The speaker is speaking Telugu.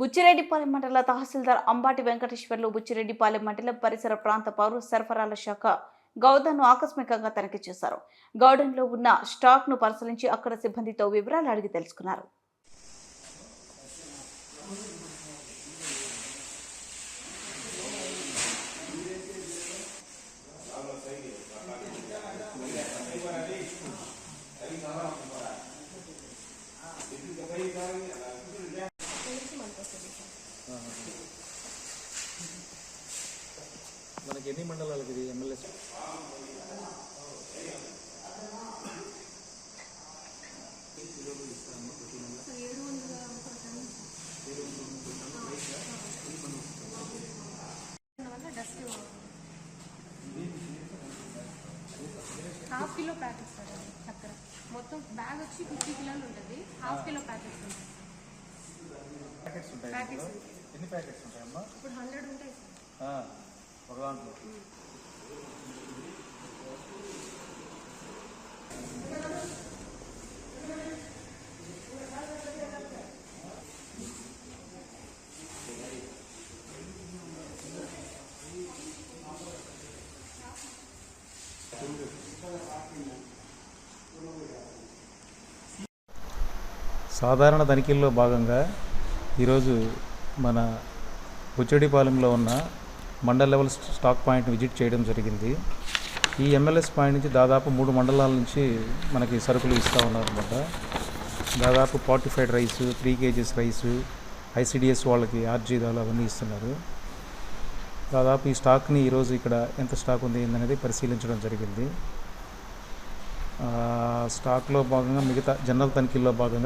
బుచ్చిరెడ్డిపాలెం మండల తహసీల్దార్ అంబాటి వెంకటేశ్వర్లు బుచ్చిరెడ్డిపాలెం మండలం పరిసర ప్రాంత పౌర సరఫరాల శాఖ గౌదన్ను ఆకస్మికంగా తనిఖీ చేశారు. గౌడన్లో ఉన్న స్టాక్ను పరిశీలించి అక్కడ సిబ్బందితో వివరాలు అడిగి తెలుసుకున్నారు. మనకి ఎన్ని మండలాలకి ఇది MLA half kilo packets sir చక్కెర. మొత్తం బ్యాగ్ వచ్చి ఫిఫ్టీ కిలోలు ఉంటుంది. హాఫ్ కిలో ప్యాకెట్స్ ఉంటాయి ప్యాకెట్స్ ఉంటాయి ప్యాకెట్స్ ఎన్ని ప్యాకెట్స్ ఉంటాయమ్మా? ఇప్పుడు హండ్రెడ్ ఉంటాయి. సార్ సాధారణ తనిఖీల్లో భాగంగా ఈరోజు మన బుచ్చడిపాలెంలో ఉన్న mandal level stock point visit చేయడం జరిగింది. ఈ ఎంఎల్ఎస్ పాయింట్ నుంచి దాదాపు మూడు మండలాల నుంచి మనకి సరుకులు ఇస్తూ ఉన్నారనమాట దాదాపు fortified rice three kgs rice ICDS వాళ్ళకి ఆర్జీదాలు అవన్నీ ఇస్తున్నారు. దాదాపు ఈ స్టాక్ని ఈరోజు ఇక్కడ ఎంత స్టాక్ ఉంది ఏందనేది పరిశీలించడం జరిగింది. స్టాక్లో భాగంగా మిగతా జనరల్ తనిఖీల్లో భాగంగా